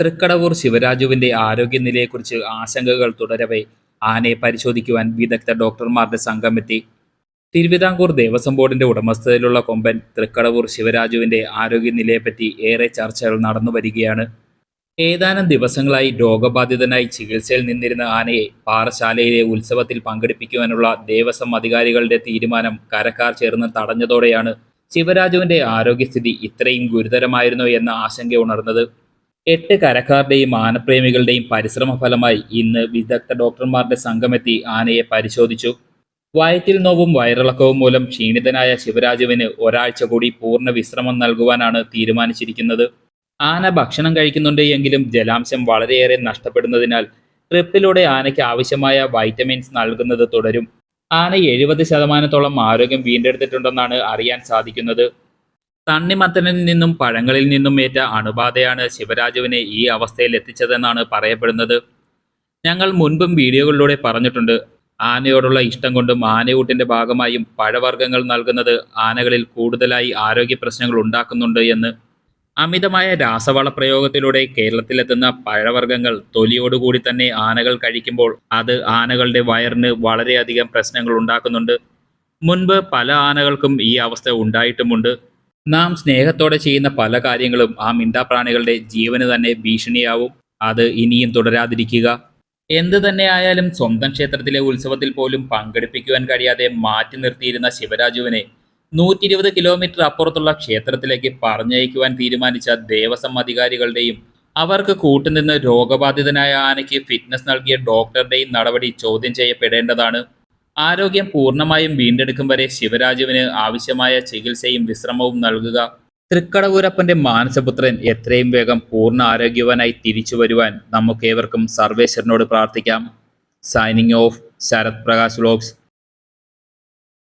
തൃക്കടവൂർ ശിവരാജുവിന്റെ ആരോഗ്യനിലയെക്കുറിച്ച് ആശങ്കകൾ തുടരവെ. ആനയെ പരിശോധിക്കുവാൻ വിദഗ്ധ ഡോക്ടർമാരുടെ സംഘമെത്തി. തിരുവിതാംകൂർ ദേവസ്വം ബോർഡിന്റെ ഉടമസ്ഥതയിലുള്ള കൊമ്പൻ തൃക്കടവൂർ ശിവരാജുവിന്റെ ആരോഗ്യനിലയെപ്പറ്റി ഏറെ ചർച്ചകൾ നടന്നു വരികയാണ്. ഏതാനും ദിവസങ്ങളായി രോഗബാധിതനായി ചികിത്സയിൽ നിന്നിരുന്ന ആനയെ പാറശാലയിലെ ഉത്സവത്തിൽ പങ്കെടുപ്പിക്കുവാനുള്ള ദേവസ്വം അധികാരികളുടെ തീരുമാനം കരക്കാർ ചേർന്ന് തടഞ്ഞതോടെയാണ് ശിവരാജുവിന്റെ ആരോഗ്യസ്ഥിതി ഇത്രയും ഗുരുതരമായിരുന്നോ എന്ന ആശങ്ക ഉണർന്നത്. എട്ട് കരക്കാരുടെയും ആനപ്രേമികളുടെയും പരിശ്രമ ഫലമായി ഇന്ന് വിദഗ്ധ ഡോക്ടർമാരുടെ സംഘമെത്തി ആനയെ പരിശോധിച്ചു. വയറ്റിൽ നോവും വയറിളക്കവും മൂലം ക്ഷീണിതനായ ശിവരാജുവിന് ഒരാഴ്ച കൂടി പൂർണ വിശ്രമം നൽകുവാനാണ് തീരുമാനിച്ചിരിക്കുന്നത്. ആന ഭക്ഷണം കഴിക്കുന്നുണ്ട് എങ്കിലും ജലാംശം വളരെയേറെ നഷ്ടപ്പെടുന്നതിനാൽ ട്രിപ്പിലൂടെ ആനയ്ക്ക് ആവശ്യമായ വൈറ്റമിൻസ് നൽകുന്നത് തുടരും. ആന എഴുപത് ശതമാനത്തോളം ആരോഗ്യം വീണ്ടെടുത്തിട്ടുണ്ടെന്നാണ് അറിയാൻ സാധിക്കുന്നത്. തണ്ണിമത്തനിൽ നിന്നും പഴങ്ങളിൽ നിന്നും ഏറ്റ അണുബാധയാണ് ശിവരാജുവിനെ ഈ അവസ്ഥയിൽ എത്തിച്ചതെന്നാണ് പറയപ്പെടുന്നത്. ഞങ്ങൾ മുൻപും വീഡിയോകളിലൂടെ പറഞ്ഞിട്ടുണ്ട്. ആനയോടുള്ള ഇഷ്ടം കൊണ്ടും ആനയൂട്ടിന്റെ ഭാഗമായും പഴവർഗങ്ങൾ നൽകുന്നത് ആനകളിൽ കൂടുതലായി ആരോഗ്യ പ്രശ്നങ്ങൾ ഉണ്ടാക്കുന്നുണ്ട് എന്ന്. അമിതമായ രാസവള പ്രയോഗത്തിലൂടെ കേരളത്തിലെത്തുന്ന പഴവർഗങ്ങൾ തൊലിയോടുകൂടി തന്നെ ആനകൾ കഴിക്കുമ്പോൾ അത് ആനകളുടെ വയറിന് വളരെയധികം പ്രശ്നങ്ങൾ ഉണ്ടാക്കുന്നുണ്ട്. മുൻപ് പല ആനകൾക്കും ഈ അവസ്ഥ ഉണ്ടായിട്ടുമുണ്ട്. നാം സ്നേഹത്തോടെ ചെയ്യുന്ന പല കാര്യങ്ങളും ആ മിണ്ടാപ്രാണികളുടെ ജീവന് തന്നെ ഭീഷണിയാവും. അത് ഇനിയും തുടരാതിരിക്കുക. എന്ത് തന്നെ ആയാലും സ്വന്തം ക്ഷേത്രത്തിലെ ഉത്സവത്തിൽ പോലും പങ്കെടുപ്പിക്കുവാൻ കഴിയാതെ മാറ്റി നിർത്തിയിരുന്ന ശിവരാജുവിനെ നൂറ്റി ഇരുപത് കിലോമീറ്റർ അപ്പുറത്തുള്ള ക്ഷേത്രത്തിലേക്ക് പറഞ്ഞയക്കുവാൻ തീരുമാനിച്ച ദേവസ്വം അധികാരികളുടെയും അവർക്ക് കൂട്ടുനിന്ന് രോഗബാധിതനായ ആനയ്ക്ക് ഫിറ്റ്നസ് നൽകിയ ഡോക്ടറുടെയും നടപടി ചോദ്യം ചെയ്യപ്പെടേണ്ടതാണ്. ആരോഗ്യം പൂർണമായും വീണ്ടെടുക്കും വരെ ശിവരാജുവിന് ആവശ്യമായ ചികിത്സയും വിശ്രമവും നൽകുക. തൃക്കടവൂരപ്പന്റെ മാനസപുത്രൻ എത്രയും വേഗം പൂർണ ആരോഗ്യവാനായി തിരിച്ചു വരുവാൻ നമുക്കേവർക്കും സർവേശ്വരനോട് പ്രാർത്ഥിക്കാം. Signing off Sarath Prakash vlogs